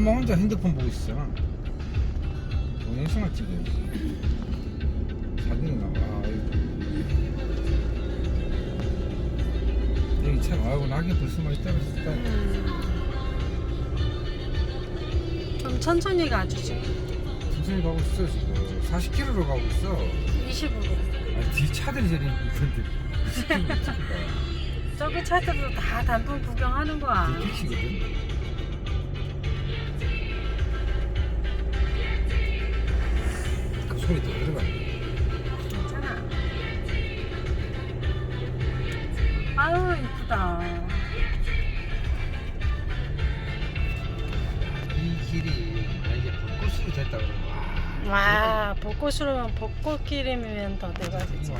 엄마 혼자 핸드폰 보고 있었잖아. 동영상을 돼. 사진이 나와. 여기 참 아이고 낙이 벌써 많이 떨어졌다. 음. 좀 천천히 가주지. 천천히 가고 있어 지금. 40km로 가고 있어. 20으로. 아, 뒤 차들이 저리 있던데. 20km 어떻게 가? 저기 차들도 다 단풍 구경하는 거야. 뒤피치거든. 소리 더 들어가. 괜찮아. 아유 이쁘다. 이 길이 만약에 벚꽃으로 됐다 그러면 와. 와 벚꽃으로면 벚꽃길이면 더 대박이지.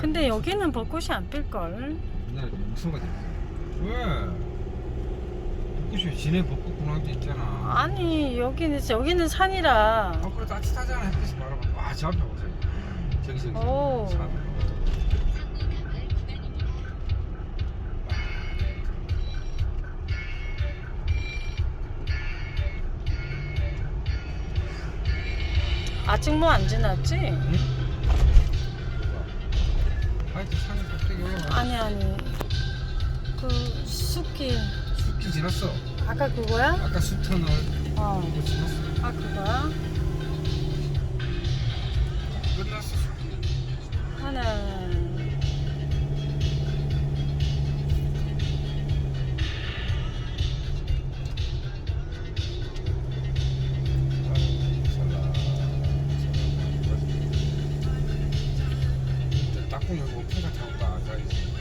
근데 여기는 벚꽃이 안 필걸. 옛날에 무슨 거지? 왜? 벚꽃이 진해 벚꽃 군항도 있잖아. 아니 여기는 여기는 산이라. 아 그래 와저 앞에 보세요. 저기 저기. 오. 산. 아직 뭐 안 지났지? 응? 하여튼 올라가. 아니 아니. 그 숲길. 숲길 지났어. 아까 그거야? 아까 숲터널 어. 지났어. 아 그거야? 있는 거 풀다 잡다.